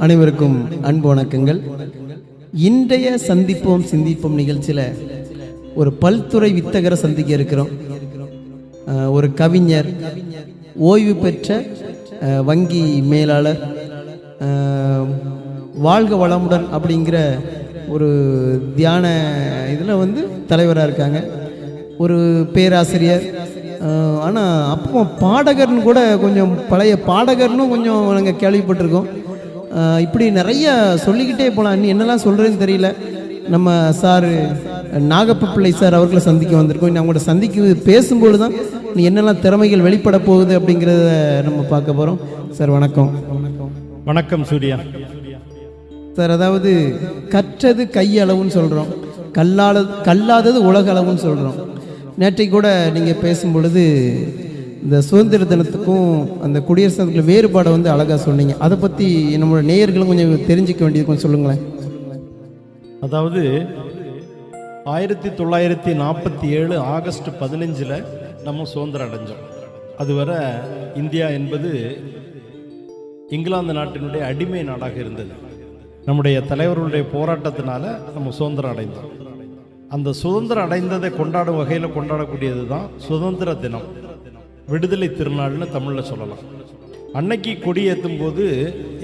அனைவருக்கும் அன்பு வணக்கங்கள். இன்றைய சந்திப்போம் சிந்திப்போம் நிகழ்ச்சியில் ஒரு பல்துறை வித்தகரை சந்திக்க இருக்கிறோம். ஒரு கவிஞர் ஓய்வு பெற்ற வங்கி மேலாளர் வாழ்க வளமுடன் அப்படிங்கிற ஒரு தியான இதில் வந்து தலைவராக இருக்காங்க. ஒரு பேராசிரியர் ஆனால் அப்போ பாடகர்னு கூட கொஞ்சம் பழைய பாடகர்னு கொஞ்சம் நாங்கள் கேள்விப்பட்டிருக்கோம். இப்படி நிறைய சொல்லிக்கிட்டே போகலாம் நீ என்னெல்லாம் சொல்கிறேன்னு தெரியல. நம்ம சார் நாகப்ப பிள்ளை சார் அவர்களை சந்திக்க வந்திருக்கோம். இன்னும் அவங்களோட சந்திக்க பேசும்பொழுது தான் நீ என்னெல்லாம் திறமைகள் வெளிப்பட போகுது அப்படிங்கிறத நம்ம பார்க்க போகிறோம் சார் வணக்கம். வணக்கம் சூர்யா. சார் அதாவது கற்றது கையளவுன்னு சொல்கிறோம் கல்லாத கல்லாதது உலக அளவுன்னு சொல்கிறோம் நேற்றைக்கு கூட நீங்கள் பேசும் பொழுது இந்த சுதந்திர தினத்துக்கும் அந்த குடியரசு தினத்துக்கு வேறுபாடை வந்து அழகாக சொன்னீங்க. அதை பற்றி நம்மளோட நேயர்களும் கொஞ்சம் தெரிஞ்சுக்க வேண்டியது கொஞ்சம் சொல்லுங்களேன். அதாவது ஆயிரத்தி தொள்ளாயிரத்தி நாற்பத்தி ஏழு ஆகஸ்ட் பதினஞ்சில் நம்ம சுதந்திரம் அடைஞ்சோம். அதுவரை இந்தியா என்பது இங்கிலாந்து நாட்டினுடைய அடிமை நாடாக இருந்தது. நம்முடைய தலைவர்களுடைய போராட்டத்தினால நம்ம சுதந்திரம் அடைந்தோம். அந்த சுதந்திரம் அடைந்ததை கொண்டாடும் வகையில் கொண்டாடக்கூடியது தான் சுதந்திர தினம். விடுதலை திருநாள்னு தமிழில் சொல்லலாம். அன்னைக்கு கொடி ஏற்றும் போது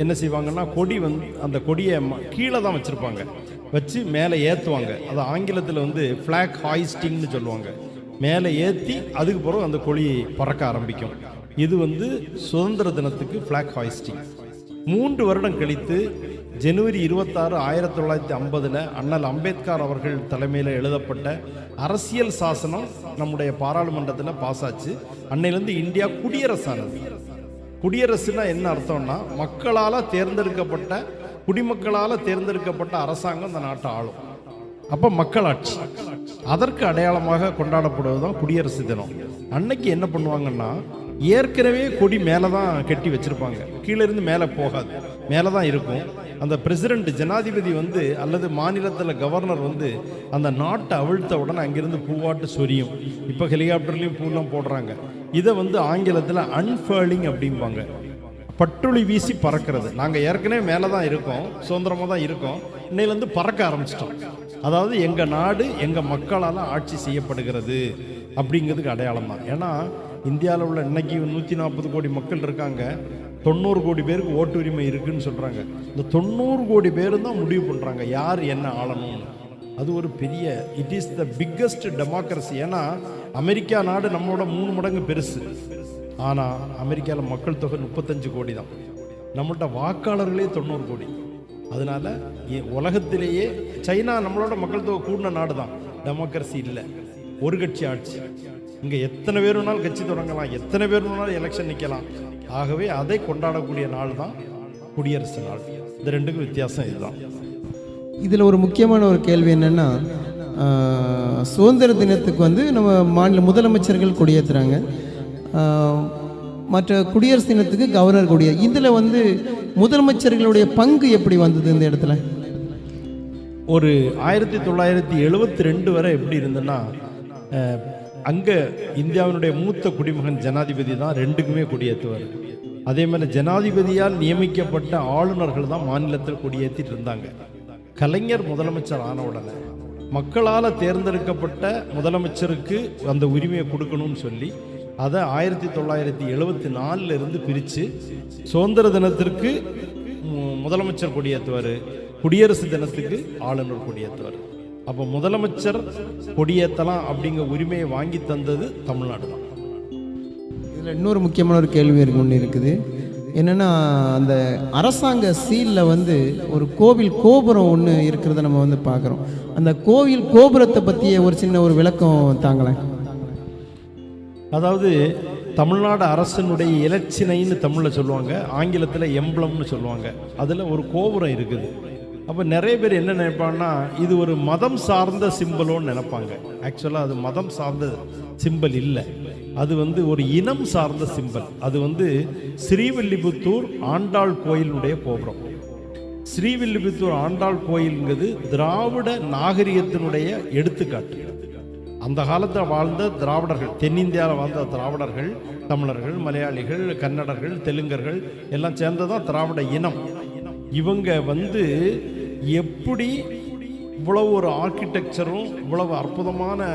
என்ன செய்வாங்கன்னா கொடி வந்து அந்த கொடியை கீழே தான் வச்சுருப்பாங்க. வச்சு மேலே ஏற்றுவாங்க அது ஆங்கிலத்தில் வந்து ஃப்ளாக் ஹாய்ஸ்டிங்னு சொல்லுவாங்க. மேலே ஏற்றி அதுக்கு பிறகு அந்த கொடி பறக்க ஆரம்பிக்கும். இது வந்து சுதந்திர தினத்துக்கு ஃப்ளாக் ஹாய்ஸ்டிங் மூன்று வருடம் கழித்து ஜனவரி இருபத்தாறு ஆயிரத்தி தொள்ளாயிரத்தி ஐம்பதில் அண்ணல் அம்பேத்கர் அவர்கள் தலைமையில் எழுதப்பட்ட அரசியல் சாசனம் நம்முடைய பாராளுமன்றத்தில் பாஸ் ஆச்சு. அன்னையிலேருந்து இந்தியா குடியரசானது. குடியரசுனா என்ன அர்த்தம்னா மக்களால் தேர்ந்தெடுக்கப்பட்ட குடிமக்களால் தேர்ந்தெடுக்கப்பட்ட அரசாங்கம் அந்த நாட்டை ஆளும். அப்போ மக்களாட்சி. அதற்கு அடையாளமாக கொண்டாடப்படுவது தான் குடியரசு தினம். அன்னைக்கு என்ன பண்ணுவாங்கன்னா ஏற்கனவே கொடி மேலே தான் கட்டி வச்சுருப்பாங்க. கீழே இருந்து மேலே போகாது. மேலே தான் இருக்கும். அந்த பிரசிடெண்ட் ஜனாதிபதி வந்து அல்லது மாநிலத்தில் கவர்னர் வந்து அந்த நாட்டை அவிழ்த்த உடனே அங்கிருந்து பூவாட்டு சொரியும். இப்போ ஹெலிகாப்டர்லேயும் பூலாம் போடுறாங்க. இதை வந்து ஆங்கிலத்தில் அன்ஃபேர்லிங் அப்படிம்பாங்க. பட்டுளி வீசி பறக்கிறது. நாங்கள் ஏற்கனவே மேலே தான் இருக்கோம். சுதந்திரமாக தான் இருக்கோம். இன்னையிலேருந்து பறக்க ஆரம்பிச்சிட்டோம். அதாவது எங்கள் நாடு எங்கள் மக்களால் ஆட்சி செய்யப்படுகிறது அப்படிங்கிறதுக்கு அடையாளம் தான் ஏன்னா இந்தியாவில் உள்ள இன்னைக்கு நூற்றி நாற்பது கோடி மக்கள் இருக்காங்க. தொண்ணூறு கோடி பேருக்கு ஓட்டு உரிமை இருக்குன்னு சொல்கிறாங்க இந்த தொண்ணூறு கோடி பேரும் தான் முடிவு பண்ணுறாங்க யார் என்ன ஆளணும்னு. அது ஒரு பெரிய it is the biggest democracy ஏன்னா அமெரிக்கா நாடு நம்மளோட மூணு மடங்கு பெருசு. ஆனால் அமெரிக்காவில் மக்கள் தொகை முப்பத்தஞ்சு கோடி தான். நம்மள்ட்ட வாக்காளர்களே தொண்ணூறு கோடி. அதனால உலகத்திலேயே சைனா நம்மளோட மக்கள் தொகை கூடின நாடு தான் டெமோக்ரஸி இல்லை. ஒரு கட்சி ஆட்சி. இங்கே எத்தனை பேர் வேணாலும் கட்சி தொடங்கலாம். எத்தனை பேர் வேணாலும் எலெக்ஷன் நிற்கலாம் ஆகவே அதை கொண்டாடக்கூடிய நாள் தான் குடியரசு நாள். இந்த ரெண்டுக்கும் வித்தியாசம் இதுதான். இதில் ஒரு முக்கியமான ஒரு கேள்வி என்னென்னா சுதந்திர தினத்துக்கு வந்து நம்ம மாநில முதலமைச்சர்கள் கொடியேற்றுறாங்க மற்ற குடியரசு தினத்துக்கு கவர்னர் கொடியே. இதில் வந்து முதலமைச்சர்களுடைய பங்கு எப்படி வந்தது இந்த இடத்துல? ஒரு ஆயிரத்தி தொள்ளாயிரத்தி எழுபத்தி ரெண்டு வரை எப்படி இருந்ததுன்னா அங்கே இந்தியாவினுடைய மூத்த குடிமகன் ஜனாதிபதி தான் ரெண்டுக்குமே கொடியேற்றுவார். அதே மாதிரி ஜனாதிபதியால் நியமிக்கப்பட்ட ஆளுநர்கள் தான் மாநிலத்தில் கொடியேற்றிட்டு இருந்தாங்க. கலைஞர் முதலமைச்சர் ஆன உடனே மக்களால் தேர்ந்தெடுக்கப்பட்ட முதலமைச்சருக்கு அந்த உரிமையை கொடுக்கணும்னு சொல்லி அதை ஆயிரத்தி தொள்ளாயிரத்தி எழுபத்தி நாலுல இருந்து பிரித்து சுதந்திர தினத்திற்கு மு- முதலமைச்சர் கொடியேற்றுவார். குடியரசு தினத்துக்கு ஆளுநர் கொடியேற்றுவார். அப்போ முதலமைச்சர் கொடியேற்றலாம் அப்படிங்கிற உரிமையை வாங்கி தந்தது தமிழ்நாடு தான். இதில் இன்னொரு முக்கியமான ஒரு கேள்வி இருக்கு ஒன்று இருக்குது. என்னென்னா அந்த அரசாங்க சீலில் வந்து ஒரு கோவில் கோபுரம் ஒன்று இருக்கிறத நம்ம வந்து பார்க்குறோம் அந்த கோவில் கோபுரத்தை பற்றிய ஒரு சின்ன ஒரு விளக்கம் தாங்களேன். அதாவது தமிழ்நாடு அரசனுடைய இலச்சினைன்னு தமிழில் சொல்லுவாங்க ஆங்கிலத்தில் எம்பளம்னு சொல்லுவாங்க. அதில் ஒரு கோபுரம் இருக்குது. அப்போ நிறைய பேர் என்ன நினைப்பாங்கன்னா இது ஒரு மதம் சார்ந்த சிம்பலோன்னு நினைப்பாங்க. ஆக்சுவலாக அது மதம் சார்ந்த சிம்பல் இல்லை. அது வந்து ஒரு இனம் சார்ந்த சிம்பல். அது வந்து ஸ்ரீவில்லிபுத்தூர் ஆண்டாள் கோயிலுடைய கோபுரம். ஸ்ரீவில்லிபுத்தூர் ஆண்டாள் கோயிலுங்கிறது திராவிட நாகரிகத்தினுடைய எடுத்துக்காட்டு. அந்த காலத்தில் வாழ்ந்த திராவிடர்கள் தென்னிந்தியாவில் வாழ்ந்த திராவிடர்கள் தமிழர்கள் மலையாளிகள் கன்னடர்கள் தெலுங்கர்கள் எல்லாம் சேர்ந்ததான் திராவிட இனம். இவங்க வந்து எப்படி இவ்வளவு ஒரு ஆர்கிடெக்சரும் இவ்வளவு அற்புதமான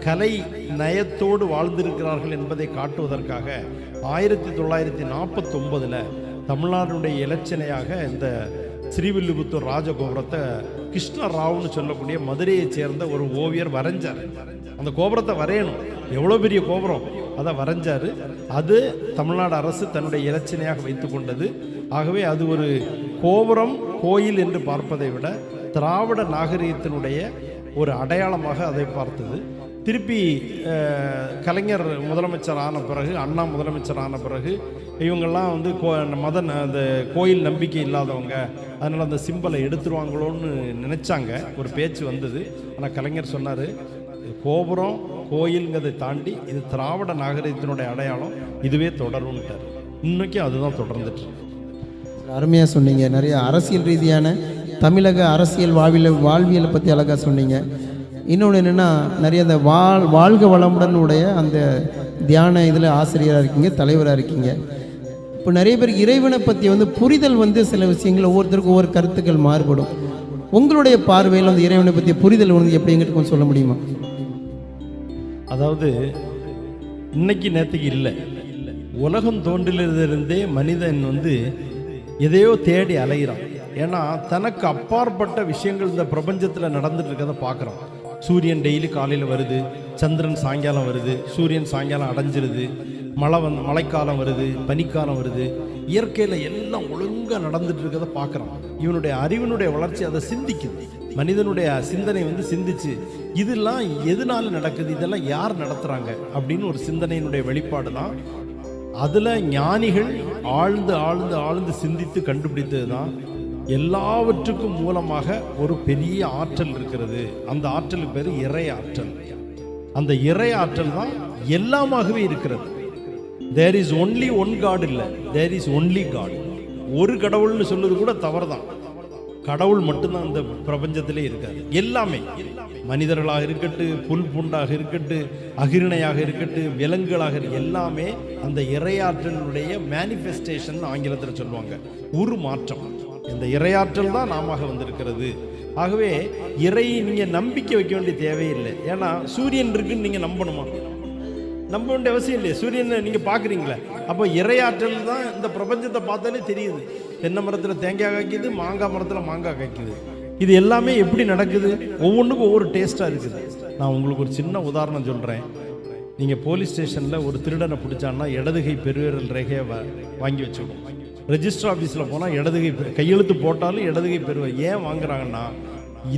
கலை நயத்தோடு வாழ்ந்திருக்கிறார்கள் என்பதை காட்டுவதற்காக ஆயிரத்தி தொள்ளாயிரத்தி நாற்பத்தொம்பதில் தமிழ்நாடுடைய இலச்சனையாக இந்த ஸ்ரீவில்லிபுத்தூர் ராஜகோபுரத்தை கிருஷ்ண ராவ்னு சொல்லக்கூடிய மதுரையைச் சேர்ந்த ஒரு ஓவியர் வரைஞ்சார். அந்த கோபுரத்தை வரையணும். எவ்வளோ பெரிய கோபுரம்? அதை வரைஞ்சார். அது தமிழ்நாடு அரசு தன்னுடைய இலச்சனையாக வைத்து கொண்டது. ஆகவே அது ஒரு கோபுரம் கோயில் என்று பார்ப்பதை விட திராவிட நாகரிகத்தினுடைய ஒரு அடையாளமாக அதை பார்த்தது. திருப்பி கலைஞர் முதலமைச்சர் ஆன பிறகு அண்ணா முதலமைச்சர் ஆன பிறகு இவங்கெல்லாம் வந்து கோ மத ந- அந்த கோயில் நம்பிக்கை இல்லாதவங்க அதனால் அந்த சிம்பலை எடுத்துருவாங்களோன்னு நினச்சாங்க. ஒரு பேச்சு வந்தது. ஆனால் கலைஞர் சொன்னார் கோபுரம் கோயிலுங்கிறதை தாண்டி இது திராவிட நாகரிகத்தினுடைய அடையாளம் இதுவே தொடரும்ட்டார். இன்னைக்கும் அதுதான் தொடர்ந்துட்டு அருமையாக சொன்னீங்க. நிறைய அரசியல் ரீதியான தமிழக அரசியல் வாழ்வியல் வாழ்வியலை பற்றி அழகாக சொன்னீங்க. இன்னொன்று என்னென்னா நிறைய அந்த வாழ் வாழ்க வளமுடன் உடைய அந்த தியான இதில் ஆசிரியராக இருக்கீங்க தலைவராக இருக்கீங்க. இப்போ நிறைய பேர் இறைவனை பற்றி வந்து புரிதல் வந்து சில விஷயங்கள் ஒவ்வொருத்தருக்கும் ஒவ்வொரு கருத்துக்கள் மாறுபடும். உங்களுடைய பார்வையில் அந்த இறைவனை பற்றிய புரிதல் வந்து எப்படிங்கிட்டு கொஞ்சம் சொல்ல முடியுமா? அதாவது இன்னைக்கு நேற்றுக்கு இல்லை. உலகம் தோன்றிலிருந்தே மனிதன் வந்து எதையோ தேடி அலைகிறான் ஏன்னா தனக்கு அப்பாற்பட்ட விஷயங்கள் இந்த பிரபஞ்சத்தில் நடந்துட்டு இருக்கிறத பார்க்குறான் சூரியன் டெய்லி காலையில் வருது சந்திரன் சாயங்காலம் வருது சூரியன் சாயங்காலம் அடைஞ்சிருது மழை வந்து மழைக்காலம் வருது பனிக்காலம் வருது இயற்கையில் எல்லாம் ஒழுங்காக நடந்துட்டு இருக்கிறத பார்க்குறான் இவனுடைய அறிவினுடைய வளர்ச்சி அதை சிந்திக்குது. மனிதனுடைய சிந்தனை வந்து சிந்திச்சு இதெல்லாம் எதனால நடக்குது? இதெல்லாம் யார் நடத்துகிறாங்க அப்படின்னு ஒரு சிந்தனையினுடைய வெளிப்பாடு தான் அதில் ஞானிகள் ஆழ்ந்து ஆழ்ந்து ஆழ்ந்து சிந்தித்து கண்டுபிடித்தது தான் எல்லாவற்றுக்கும் மூலமாக ஒரு பெரிய ஆற்றல் இருக்கிறது. அந்த ஆற்றலுக்கு பேர் இறை ஆற்றல். அந்த இறை ஆற்றல் தான் எல்லாமாகவே இருக்கிறது. There is only one God இல்லை. தேர் இஸ் ஒன்லி காட் ஒரு கடவுள்னு சொல்றது கூட தவறு தான் கடவுள் மட்டும்தான் அந்த பிரபஞ்சத்திலே இருக்காது எல்லாமே. மனிதர்களாக இருக்கட்டு புல் புண்டாக இருக்கட்டு அகிரிணையாக இருக்கட்டு விலங்குகளாக எல்லாமே அந்த இறையாற்றலுடைய மேனிஃபெஸ்டேஷன் ஆங்கிலத்தில் சொல்லுவாங்க. உரு மாற்றம். இந்த இறையாற்றல் தான் நாம வந்திருக்கிறது. ஆகவே இறை நீங்கள் நம்பிக்கை வைக்க வேண்டிய தேவையில்லை. ஏன்னா சூரியன் இருக்குன்னு நீங்கள் நம்பணுமா? நம்ப வேண்டிய அவசியம் இல்லையே. சூரியனை நீங்கள் பார்க்குறீங்களே. அப்போ இறையாற்றல் தான் இந்த பிரபஞ்சத்தை பார்த்தாலே தெரியுது. தென்னை மரத்தில் தேங்காய் காய்க்குது மாங்காய் மரத்தில் மாங்காய் காய்க்குது. இது எல்லாமே எப்படி நடக்குது? ஒவ்வொன்றுக்கும் ஒவ்வொரு டேஸ்ட்டாக இருக்குது. நான் உங்களுக்கு ஒரு சின்ன உதாரணம் சொல்கிறேன் நீங்கள் போலீஸ் ஸ்டேஷனில் ஒரு திருடனை பிடிச்சான்னா இடதுகை பெருவிரல் ரேகையை வா- வாங்கி வச்சுக்கணும். ரெஜிஸ்டர் ஆஃபீஸில் போனால் இடதுகை கையெழுத்து போட்டாலும் இடதுகை பெருவை ஏன் வாங்குறாங்கன்னா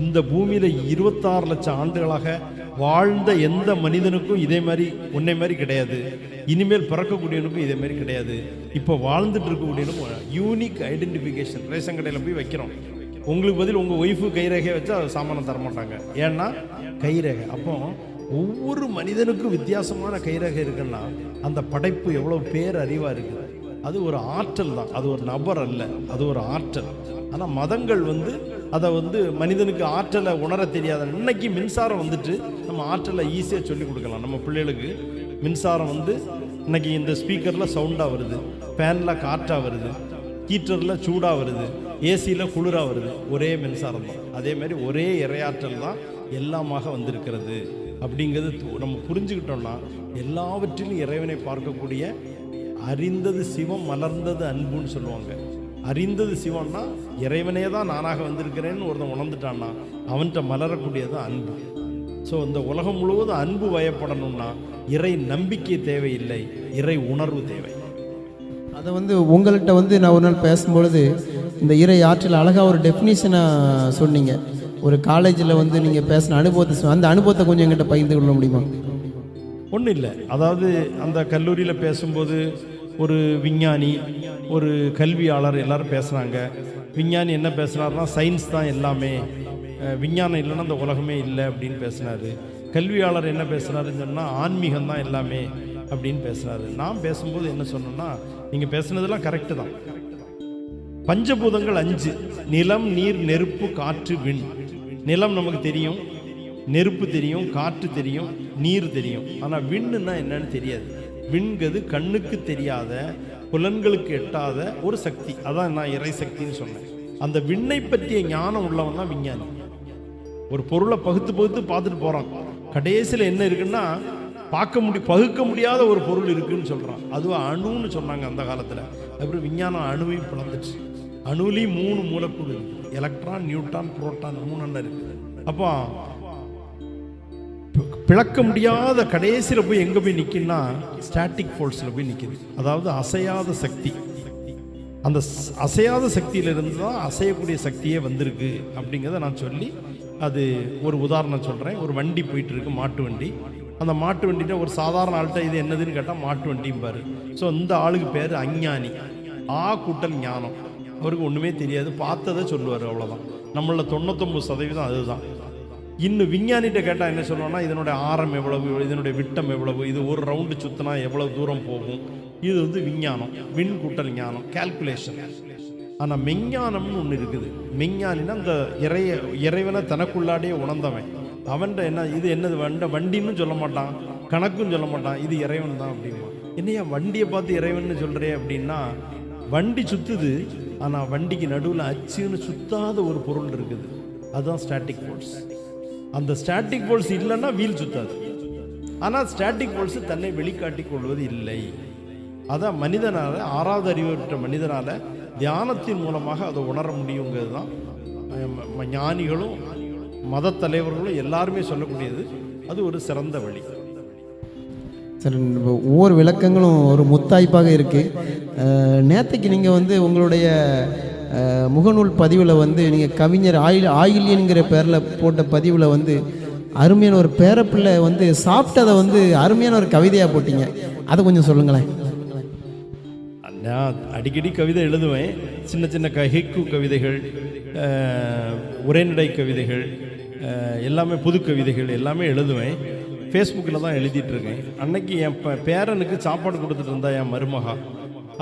இந்த பூமியில் இருபத்தாறு லட்சம் ஆண்டுகளாக வாழ்ந்த எந்த மனிதனுக்கும் இதே மாதிரி உன்னை மாதிரி கிடையாது. இனிமேல் பிறக்கக்கூடியவனுக்கும் இதே மாதிரி கிடையாது. இப்போ வாழ்ந்துட்டு இருக்கக்கூடியவனுக்கும் யூனிக் ஐடென்டிஃபிகேஷன் ரேஷன் கடையில் போய் வைக்கிறோம். உங்களுக்கு பதில் உங்கள் ஒய்ஃபு கைரேகையை வச்சு அது சாமானம் தர மாட்டாங்க. ஏன்னா கைரேகை. அப்போ ஒவ்வொரு மனிதனுக்கும் வித்தியாசமான கைரேகை இருக்குன்னா அந்த படைப்பு எவ்வளோ பேர் அறிவாக இருக்குது. அது ஒரு ஆற்றல் தான். அது ஒரு நபர் அல்ல. அது ஒரு ஆற்றல். ஆனால் மதங்கள் வந்து அதை வந்து மனிதனுக்கு ஆற்றலை உணர தெரியாத இன்னைக்கு மின்சாரம் வந்துட்டு நம்ம ஆற்றலை ஈஸியாக சொல்லிக் கொடுக்கலாம். நம்ம பிள்ளைகளுக்கு மின்சாரம் வந்து இன்னைக்கு இந்த ஸ்பீக்கரில் சவுண்டாக வருது ஃபேனில் காற்றாக வருது ஹீட்டரில் சூடாக வருது ஏசியில் குளிராக வருது. ஒரே மின்சாரம் தான். அதே மாதிரி ஒரே இரையாற்றல் தான் எல்லாமாக வந்திருக்கிறது. அப்படிங்கிறது நம்ம புரிஞ்சுக்கிட்டோம்னா எல்லாவற்றிலும் இறைவனை பார்க்கக்கூடிய அறிந்தது சிவம் மலர்ந்தது அன்புன்னு சொல்லுவாங்க. அறிந்தது சிவம்னா இறைவனே தான் நானாக வந்திருக்கிறேன்னு ஒருத்தன் உணர்ந்துட்டான்னா அவன்கிட்ட மலரக்கூடியது அன்பு. ஸோ இந்த உலகம் முழுவதும் அன்பு வயப்படணும்னா இறை நம்பிக்கை தேவையில்லை இறை உணர்வு தேவை. அதை வந்து உங்கள்கிட்ட வந்து நான் ஒரு நாள் பேசும்பொழுது இந்த இறை ஆற்றல் அழகாக ஒரு டெஃபினிஷனாக சொன்னீங்க. ஒரு காலேஜில் வந்து நீங்கள் பேசின அனுபவத்தை அந்த அனுபவத்தை கொஞ்சம் எங்கிட்ட பகிர்ந்து கொள்ள முடியுமா? ஒன்றும் இல்லை. அதாவது அந்த கல்லூரியில் பேசும்போது ஒரு விஞ்ஞானி ஒரு கல்வியாளர் எல்லாரும் பேசுகிறாங்க விஞ்ஞானி என்ன பேசுனாருன்னா சயின்ஸ் தான் எல்லாமே. விஞ்ஞானம் இல்லைன்னா அந்த உலகமே இல்லை அப்படின்னு பேசுனார் கல்வியாளர் என்ன பேசுனாருன்னு சொன்னால் ஆன்மீகம் தான் எல்லாமே அப்படின்னு பேசுகிறாரு நான் பேசும்போது என்ன சொன்னேன்னா நீங்கள் பேசுனதெல்லாம் கரெக்டு தான். பஞ்சபூதங்கள் அஞ்சு. நிலம் நீர் நெருப்பு காற்று விண். நிலம் நமக்கு தெரியும். நெருப்பு தெரியும் காற்று தெரியும் நீர் தெரியும். ஆனால் விண்ணுன்னா என்னன்னு தெரியாது. விண்கது கண்ணுக்கு தெரியாத புலன்களுக்கு எட்டாத ஒரு சக்தி. அதான் நான் இறை சக்தின்னு சொன்னேன். அந்த விண்ணை பற்றிய ஞானம் உள்ளவன் தான் விஞ்ஞானி. ஒரு பொருளை பகுத்து பகுத்து பார்த்துட்டு போகிறான் கடைசியில் என்ன இருக்குன்னா பார்க்க முடி பகுக்க முடியாத ஒரு பொருள் இருக்குன்னு சொல்கிறான் அதுவும் அணுன்னு சொன்னாங்க அந்த காலத்தில். அப்புறம் விஞ்ஞானம் அணுவையும் பிளந்துச்சு. அணுலேயும் மூணு மூலக்கூறு இருக்குது எலக்ட்ரான் நியூட்ரான் புரோட்டான் மூணு அண்ணன் இருக்குது அப்போ பிளக்க முடியாத கடைசியில் போய் எங்கே போய் நிற்கின்னா ஸ்டாட்டிக் ஃபோர்ஸில் போய் நிற்கிது அதாவது அசையாத சக்தி. அந்த அசையாத சக்தியிலிருந்து தான் அசையக்கூடிய சக்தியே வந்திருக்கு அப்படிங்கிறத நான் சொல்லி அது ஒரு உதாரணம் சொல்கிறேன் ஒரு வண்டி போயிட்டுருக்கு மாட்டு வண்டி. அந்த மாட்டு வண்டிட்ட ஒரு சாதாரண ஆள்கிட்ட இது என்னதுன்னு கேட்டால் மாட்டு வண்டிம்பார் ஸோ இந்த ஆளுக்கு பேர் அஞ்ஞானி. ஆ கூட்டல் ஞானம். அவருக்கு ஒன்றுமே தெரியாது. பார்த்ததை சொல்லுவார் அவ்வளோதான் நம்மளில் தொண்ணூத்தொம்பது சதவீதம் அதுதான். இன்னும் விஞ்ஞானிகிட்ட கேட்டால் என்ன சொல்லுவான்னா இதனுடைய ஆரம் எவ்வளவு இதனுடைய விட்டம் எவ்வளவு இது ஒரு ரவுண்டு சுத்தினா எவ்வளவு தூரம் போகும்? இது வந்து விஞ்ஞானம் விண் கூட்டல் ஞானம் கால்குலேஷன் ஆனால் மெஞ்ஞானம்னு ஒன்று இருக்குது. மெஞ்ஞானின்னா அந்த இறைய இறைவனை தனக்குள்ளாடியே உணர்ந்தவன். அவன்கிட்ட என்ன இது என்னது வண்ட வண்டின்னு சொல்ல மாட்டான். கணக்கும் சொல்ல மாட்டான். இது இறைவன் தான் அப்படிமா என்னையா வண்டியை பார்த்து இறைவன்னு சொல்கிறே அப்படின்னா வண்டி சுற்றுது ஆனால் வண்டிக்கு நடுவில் அச்சுன்னு சுத்தாத ஒரு பொருள் இருக்குது. அதுதான் ஸ்டாட்டிக் ஃபோர்ஸ் அந்த ஸ்டாட்டிக் போல்ஸ் இல்லைன்னா வீல் சுத்தாது. ஆனால் ஸ்டாட்டிக் போல்ஸ் தன்னை வெளிக்காட்டிக் கொள்வது இல்லை. அதான் மனிதனால் ஆறாவது அறிவு பெற்ற மனிதனால் தியானத்தின் மூலமாக அதை உணர முடியுங்கிறது தான் ஞானிகளும் மத தலைவர்களும் எல்லாருமே சொல்லக்கூடியது. அது ஒரு சிறந்த வழி. சரி ஒவ்வொரு விளக்கங்களும் ஒரு முத்தாய்ப்பாக இருக்குது நேற்றுக்கு நீங்கள் வந்து உங்களுடைய முகநூல் பதிவில் வந்து நீங்கள் கவிஞர் ஆயில் ஆயில்யன்கிற பேரில் போட்ட பதிவில் வந்து அருமையான ஒரு பேரப்பிள்ளை வந்து சாப்பிட்டதை வந்து அருமையான ஒரு கவிதையாக போட்டீங்க. அதை கொஞ்சம் சொல்லுங்களேன். நான் அடிக்கடி கவிதை எழுதுவேன். சின்ன சின்ன க ஹிக்கு கவிதைகள் உரைநடை கவிதைகள் எல்லாமே புது கவிதைகள் எல்லாமே எழுதுவேன். ஃபேஸ்புக்கில் தான் எழுதிட்டுருக்கேன் அன்னைக்கு என் பேரனுக்கு சாப்பாடு கொடுத்துட்டு இருந்தா என் மருமகா.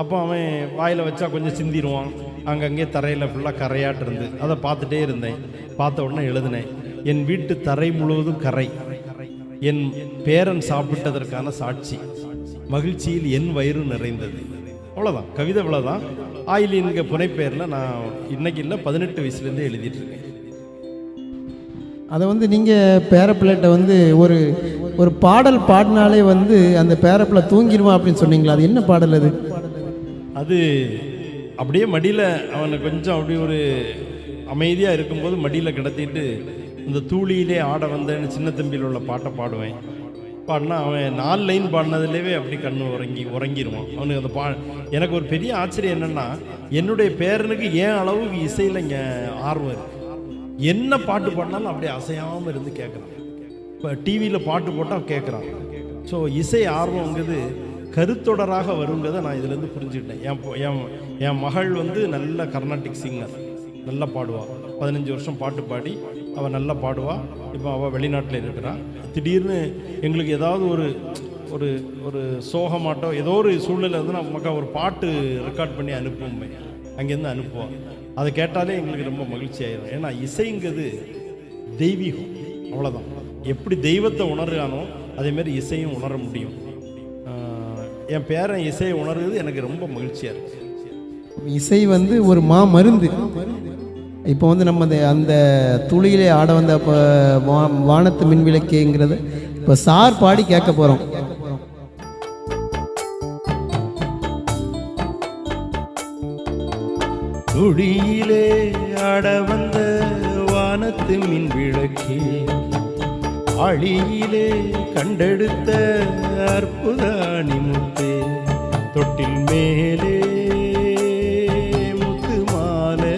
அப்போ அவன் வாயில் வச்சா கொஞ்சம் சிந்திடுவான். அங்கங்கே தரையில் ஃபுல்லாக கரையாட்டு இருந்து அதை பார்த்துட்டே இருந்தேன். பார்த்த உடனே எழுதினேன் என் வீட்டு தரை முழுவதும் கரை. என் பேரன் சாப்பிட்டதற்கான சாட்சி. மகிழ்ச்சியில் என் வயிறு நிறைந்தது. அவ்வளோதான் கவிதை இவ்வளோதான் ஆயிலின்க புனைப்பெயரில் நான் இன்னைக்கு இல்லை பதினெட்டு வயசுலேருந்தே எழுதிட்டு இருக்கேன். அதை வந்து நீங்கள் பேரப்பிள்ளைகிட்ட வந்து ஒரு ஒரு பாடல் பாடினாலே வந்து அந்த பேரப்பிள்ளை தூங்கிடுவான் அப்படின்னு சொன்னீங்களா? அது என்ன பாடல் அது? அது அப்படியே மடியில் அவனை கொஞ்சம் அப்படி ஒரு அமைதியாக இருக்கும்போது மடியில் கிடத்திட்டு இந்த தூளியிலே ஆட வந்தேன்னு சின்ன தம்பியில் உள்ள பாட்டை பாடுவேன். பாடினா அவன் நாலு லைன் பாடினதுலேயே அப்படி கண்ணு உறங்கி உறங்கிடுவான் அவனுக்கு அந்த பா எனக்கு ஒரு பெரிய ஆச்சரியம் என்னென்னா என்னுடைய பேரனுக்கு ஏன் அளவுக்கு இசையில் இங்கே ஆர்வம் இருக்கு? என்ன பாட்டு பாடினாலும் அப்படியே அசையாமல் இருந்து கேட்குறான் இப்போ டிவியில் பாட்டு போட்டால் கேட்குறான் ஸோ இசை ஆர்வங்கிறது கருத்தொடராக வருங்கிறத நான் இதுலேருந்து புரிஞ்சுக்கிட்டேன். என் என் என் மகள் வந்து நல்ல கர்நாடிக் சிங்கர் நல்லா பாடுவாள் பதினஞ்சு வருஷம் பாட்டு பாடி அவள் நல்லா பாடுவா. இப்போ அவள் வெளிநாட்டில் இருக்கிறாள் திடீர்னு எங்களுக்கு ஏதாவது ஒரு ஒரு ஒரு சோகமாட்டோ ஏதோ ஒரு சூழ்நிலை வந்து நான் மக்கா ஒரு பாட்டு ரெக்கார்ட் பண்ணி அனுப்புவோமே. அங்கேருந்து அனுப்புவோம். அதை கேட்டாலே எங்களுக்கு ரொம்ப மகிழ்ச்சி ஆயிடும் ஏன்னா இசைங்கிறது தெய்வீகம். அவ்வளோதான் எப்படி தெய்வத்தை உணர்றானோ அதேமாரி இசையும் உணர முடியும். என் பேரன் இசையை உணர்றது எனக்கு ரொம்ப மகிழ்ச்சியாக இருக்கு. இசை வந்து ஒரு மா மருந்து. இப்போ வந்து நம்ம அந்த- துளியிலே ஆட வந்த அப்போ வா- வானத்து மின் விளக்குங்கிறது இப்போ சார் பாடி கேட்க போகிறோம் துடியிலே ஆட வந்த வானத்து மின் விளக்கே அழியிலே கண்டெடுத்த அற்புத அணிமுத்தே தொட்டில் மேலே முத்து மாலை.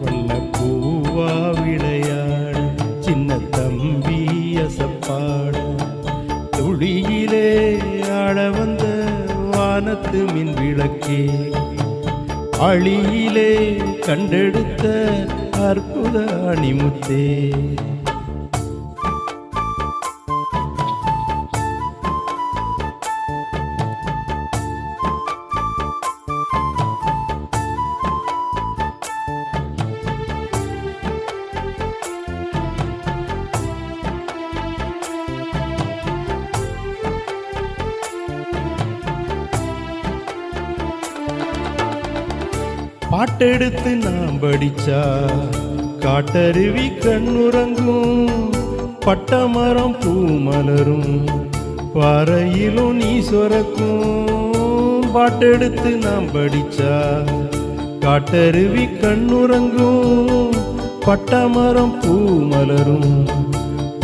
வண்ண பூவா விளையாடு சின்ன தம்பி அசப்பாடு. துளியிலே ஆட வந்த வானத்து மின் விளக்கே. அழியிலே கண்டெடுத்த அற்புத அணிமுத்தே பாட்டெடுத்து நாம் படிச்சா காட்டருவி கண்ணுறங்கும். பட்டமரம் பூ மலரும் பாறையிலும் நீ சொரக்கும். பாட்டெடுத்து நாம் படிச்சா காட்டருவி கண்ணுறங்கும். பட்டமரம் பூ மலரும்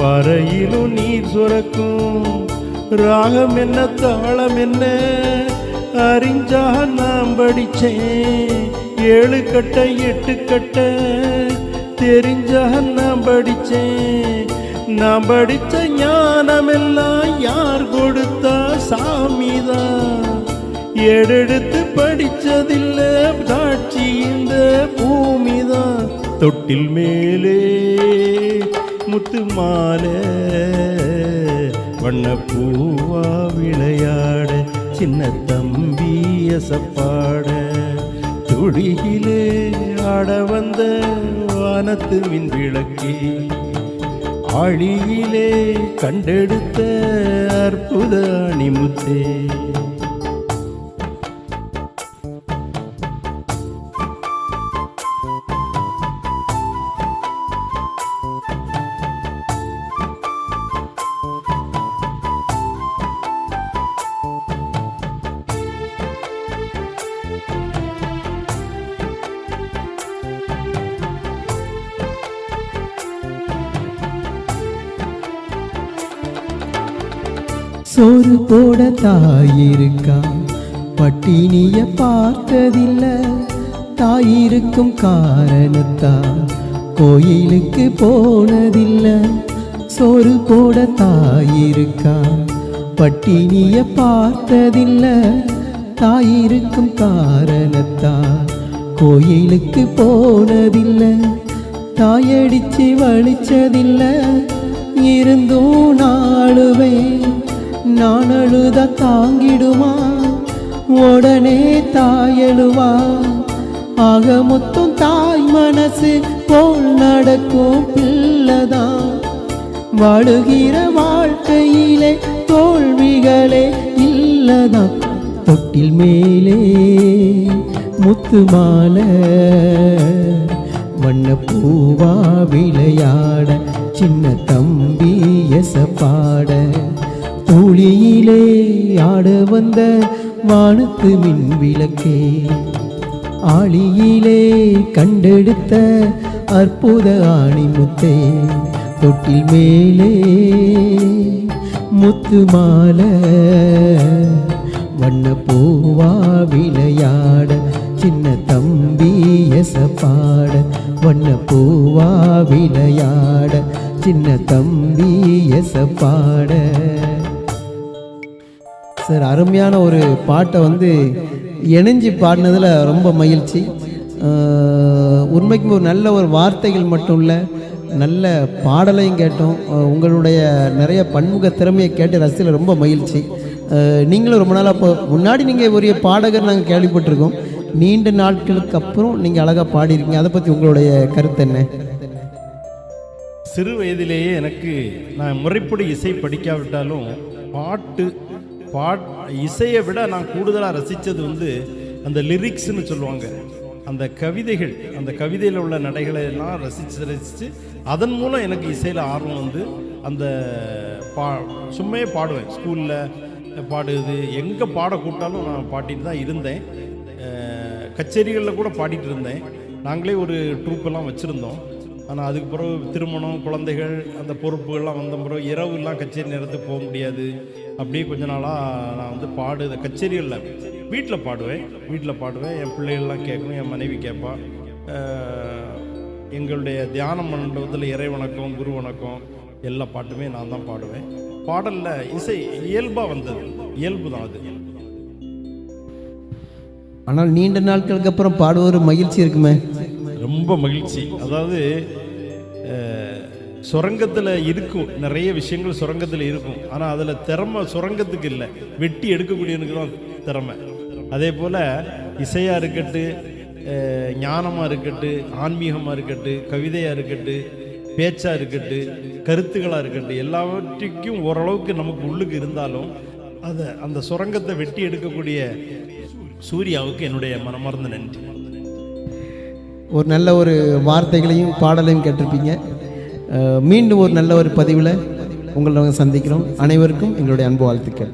பாறையிலும் நீர் சுரக்கும். ராகம் என்ன தாளம் என்ன அறிஞ்சா நாம் படிச்சேன். ஏழு கட்ட எட்டு கட்ட. தெரிஞ்ச நான் படிச்சேன் நான் படிச்ச ஞானமெல்லாம் யார் கொடுத்தா? சாமிதான். எடுத்து படிச்சதில்ல சாட்சி இந்த பூமிதான். தொட்டில் மேலே முத்து மாலை வண்ண பூவா விளையாட சின்ன தம்பி அசப்பாட. ஒளியிலே அடவந்த வானத்து மின் விளக்கே ஆழியிலே கண்டெடுத்த அற்புத அணிமுத்தே. சோறு போட தாயிருக்கா பட்டினிய பார்த்ததில்ல தாயிருக்கும் காரணத்தா கோயிலுக்கு போனதில்ல சோறு போட தாயிருக்கா பட்டினிய பார்த்ததில்ல தாயிருக்கும் காரணத்தா கோயிலுக்கு போனதில்லை தாயடிச்சு வலிச்சதில்ல இருந்தும் நான் அழுத தாங்கிடுமா? உடனே தாயழுவா ஆக மொத்தம் தாய் மனசு போல் நடக்கும் பிள்ளைதான் வாழுகிற வாழ்க்கையிலே தோல்விகளே இல்லதான் தொட்டில் மேலே முத்து மாலை வண்ண பூவா விளையாட சின்ன தம்பி எசப்பாட. தூளியிலே ஆட வந்த வானத்து மின் விளக்கே. ஆளியிலே கண்டெடுத்த அற்புத ஆணிமுத்தே. தொட்டில் மேலே முத்து மாலை வண்ண பூவா விளையாட. சின்ன தம்பி எசப்பாட வண்ண பூவா விளையாட. சின்ன தம்பி எசப்பாட. சார் அருமையான ஒரு பாட்டை வந்து இணைஞ்சு பாடினதில் ரொம்ப மகிழ்ச்சி. உண்மைக்கும் ஒரு நல்ல ஒரு வார்த்தைகள் மட்டும் இல்லை நல்ல பாடலையும் கேட்டோம். உங்களுடைய நிறைய பன்முக திறமையை கேட்டு ரசித்தில் ரொம்ப மகிழ்ச்சி. நீங்களும் ரொம்ப நாளாக இப்போ முன்னாடி நீங்கள் ஒரு பாடகர் நாங்கள் கேள்விப்பட்டிருக்கோம். நீண்ட நாட்களுக்கு அப்புறம் நீங்கள் அழகாக பாடியிருக்கீங்க. அதை பற்றி உங்களுடைய கருத்து என்ன? சிறு வயதிலேயே எனக்கு நான் முறைப்படி இசை படிக்காவிட்டாலும் பாட்டு பாட் இசையை விட நான் கூடுதலாக ரசித்தது வந்து அந்த லிரிக்ஸ்னு சொல்லுவாங்க. அந்த கவிதைகள் அந்த கவிதையில் உள்ள நடைகளை எல்லாம் ரசித்து ரசித்து அதன் மூலம் எனக்கு இசையில் ஆர்வம் வந்து அந்த பா சும்மையே பாடுவேன். ஸ்கூலில் பாடுது எங்கே பாட கூப்பிட்டாலும் நான் பாடிட்டு தான் இருந்தேன். கச்சேரிகளில் கூட பாடிட்டு இருந்தேன். நாங்களே ஒரு ட்ரூப்பெல்லாம் வச்சுருந்தோம். ஆனால் அதுக்கு பிறகு திருமணம் குழந்தைகள் அந்த பொறுப்புகள்லாம் வந்த பிறகு இரவுலாம் கச்சேரி நேரத்துக்கு போக முடியாது. அப்படியே கொஞ்ச நாளாக நான் வந்து பாடு இந்த கச்சேரிகளில் வீட்டில் பாடுவேன். வீட்டில் பாடுவேன். என் பிள்ளைகள்லாம் கேட்கும். என் மனைவி கேட்பா. அஹ் எங்களுடைய தியான மண்டபத்தில் இறை வணக்கம் குரு வணக்கம் எல்லா பாட்டுமே நான் தான் பாடுவேன். பாடலில் இசை இயல்பாக வந்தது. இயல்பு தான் அது. ஆனால் நீண்ட நாட்களுக்கு அப்புறம் பாடுவோர் மகிழ்ச்சி இருக்குமே? ரொம்ப மகிழ்ச்சி. அதாவது சுரங்கத்தில் இருக்கும். நிறைய விஷயங்கள் சுரங்கத்தில் இருக்கும். ஆனால் அதில் திறமை சுரங்கத்துக்கு இல்லை. வெட்டி எடுக்கக்கூடியவனுக்கு தான் திறமை. அதே போல் இசையாக இருக்கட்டு ஞானமாக இருக்கட்டு ஆன்மீகமாக இருக்கட்டு கவிதையாக இருக்கட்டு பேச்சாக இருக்கட்டு கருத்துக்களாக இருக்கட்டு எல்லாவற்றுக்கும் ஓரளவுக்கு நமக்கு உள்ளுக்கு இருந்தாலும் அதை அந்த சுரங்கத்தை வெட்டி எடுக்கக்கூடிய சூர்யாவுக்கு என்னுடைய மனமார்ந்த நன்றி. ஒரு நல்ல ஒரு வார்த்தைகளையும் பாடலையும் கேட்டிருப்பீங்க. மீண்டும் ஒரு நல்ல ஒரு பதிவில் உங்களை நாங்கள் சந்திக்கிறோம். அனைவருக்கும் எங்களுடைய அன்பு வாழ்த்துக்கள்.